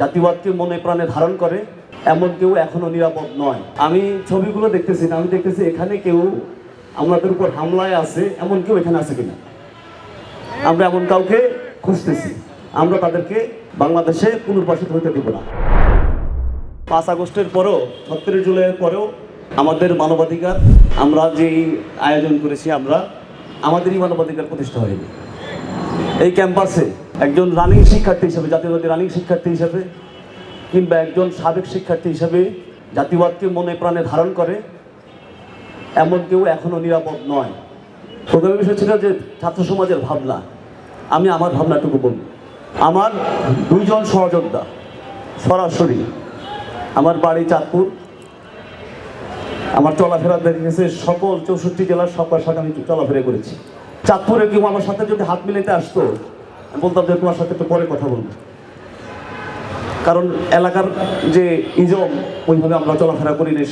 জাতিবাদকে মনে প্রাণে ধারণ করে, এমন কেউ এখনও নিরাপদ নয়। আমি ছবিগুলো দেখতেছি না, আমি দেখতেছি এখানে কেউ আমাদের উপর হামলায় আছে, এমন কেউ এখানে আছে কিনা? আমরা এমন কাউকে খুঁজতেছি। আমরা তাদেরকে বাংলাদেশে পুনর্বাসিত হতে দেব না। পাঁচ আগস্টের পরেও, ছত্রিশ জুলাইয়ের পরেও আমাদের মানবাধিকার, আমরা যেই আয়োজন করেছি, আমরা, আমাদেরই মানবাধিকার প্রতিষ্ঠা হয়নি। এই ক্যাম্পাসে একজন রানিং শিক্ষার্থী হিসেবে, জাতীয়বাদী রানিং শিক্ষার্থী হিসেবে, কিংবা একজন সাবেক শিক্ষার্থী হিসেবে জাতিবাদকে মনে প্রাণে ধারণ করে, এমন কেউ এখনও নিরাপদ নয়। প্রথমে বিষয় ছিল যে ছাত্র সমাজের ভাবনা। আমি আমার ভাবনাটুকু বলি আমার দুইজন সহযোদ্ধা, সরাসরি। আমার বাড়ি চাঁদপুর। আমার চলাফেরা দেখে গেছে সকল চৌষট্টি জেলার সবার সাথে আমি চলাফেরা করেছি। চাঁদপুরে কেউ আমার সাথে যদি হাত মিলাতে আসতো বলতাম যে তোমার সাথে একটু পরে কথা বলব। কারণ এলাকার যে ইজম ওইভাবে আমরা চলাফেরা করি নি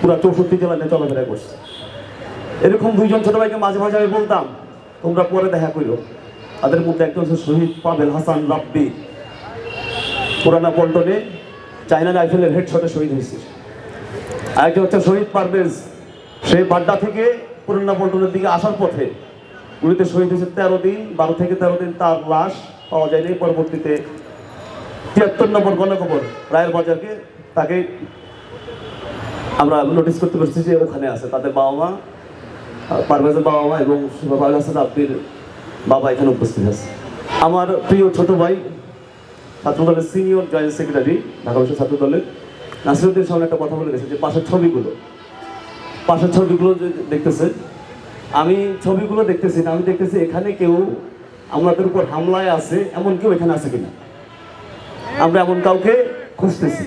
পুরা চৌষট্টি জেলা নিয়ে চলাফেরা করছি। এরকম দুইজন ছোট ভাইকে মাঝে মাঝে আমি বলতাম, তোমরা পরে দেখা করো তাদের মধ্যে একজন হচ্ছে শহীদ পাবেল হাসান রাব্বি। পুরানা পল্টনে চাইনা রাইফেলের হেডশটে শহীদ হয়েছে। আরেকজন হচ্ছে শহীদ পারভেজ। সেই বাড্ডা থেকে পুরানা পল্টনের দিকে আসার পথে গুলিতে শহীদ হয়েছে তেরো দিন, বারো থেকে তেরো দিন তার লাশ পাওয়া যায়নি। পরবর্তীতে তিয়াত্তর নম্বর গণকবর রায়ের বাজারকে তাকে আমরা নোটিস করতে পারছি যে ওখানে আছে। তাদের বাবা মা পারভেজের বাবা মা এবং হাসান আব্বির বাবা এখানে উপস্থিত আছে। আমার প্রিয় ছোট ভাই ছাত্র দলের সিনিয়র জয়েন্ট সেক্রেটারি ঢাকা ছাত্র দলের নাসিরুদ্দিন সামনে একটা কথা বলে গেছে যে পাশের ছবিগুলো পাশের ছবিগুলো দেখতেছে, আমি ছবিগুলো দেখতেছি না, আমি দেখতেছি এখানে কেউ আমাদের উপর হামলায় আছে, এমন কেউ এখানে আছে কিনা? আমরা এমন কাউকে খুঁজতেছি,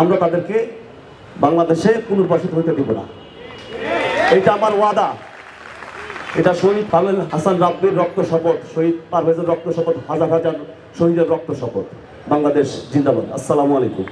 আমরা তাদেরকে বাংলাদেশে পুনর্বাসিত হইতে দেব না। এটা আমার ওয়াদা। এটা শহীদ পাবেল হাসান রাব্বির রক্ত শপথ, শহীদ পারভেজের রক্ত শপথ, হাজার হাজার শহীদের রক্ত শপথ, বাংলাদেশ জিন্দাবাদ। আসসালামু আলাইকুম।